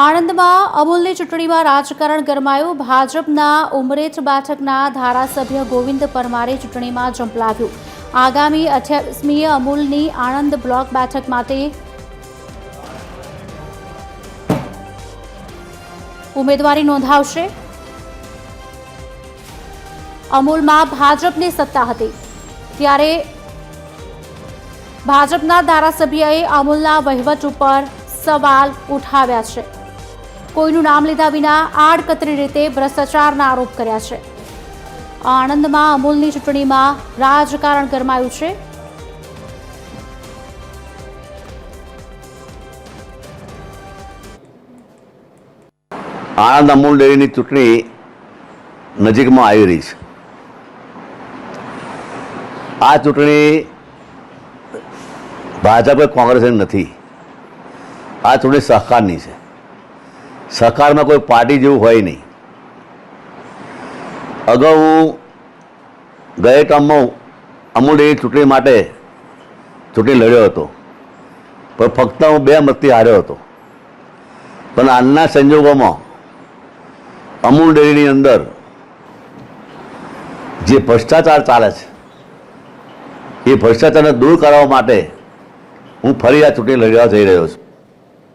આણંદમાં અમૂલની ચૂંટણીમાં રાજકારણ ગરમાયું. ભાજપના ઉમરેઠ બેઠકના ધારાસભ્ય ગોવિંદ પરમારે ચૂંટણીમાં ઝંપલાવ્યું આગામી અઠ્યાવીસમીએ અમૂલની આણંદ બ્લોક બેઠક માટે ઉમેદવારી નોંધાવશે. અમૂલમાં ભાજપની સત્તા હતી. ત્યારે ભાજપના ધારાસભ્યએ અમૂલના વહીવટ ઉપર સવાલ ઉઠાવ્યા છે. કોઈનું નામ લીધા વિના આડકતરી રીતે ભ્રષ્ટાચારના આરોપ કર્યા છે. આણંદમાં અમૂલની ચૂંટણીમાં રાજકારણ ગરમાયું છે. આણંદ અમૂલ ડેરીની ચૂંટણી નજીકમાં આવી રહી છે. આ ચૂંટણી ભાજપ કે કોંગ્રેસની નથી. આ ચૂંટણી સહકારની છે. સહકારમાં કોઈ પાર્ટી જેવું હોય નહીં. અગાઉ ગયે ટર્મમાં અમૂલ ડેરી ચૂંટણી માટે ચૂંટણી લડ્યો હતો. પણ ફક્ત હું બે મતથી હાર્યો હતો. પણ આજના સંજોગોમાં અમૂલ ડેરીની અંદર જે ભ્રષ્ટાચાર ચાલે છે, એ ભ્રષ્ટાચારને દૂર કરવા માટે હું ફરી આ ચૂંટણી લડવા જઈ રહ્યો છું.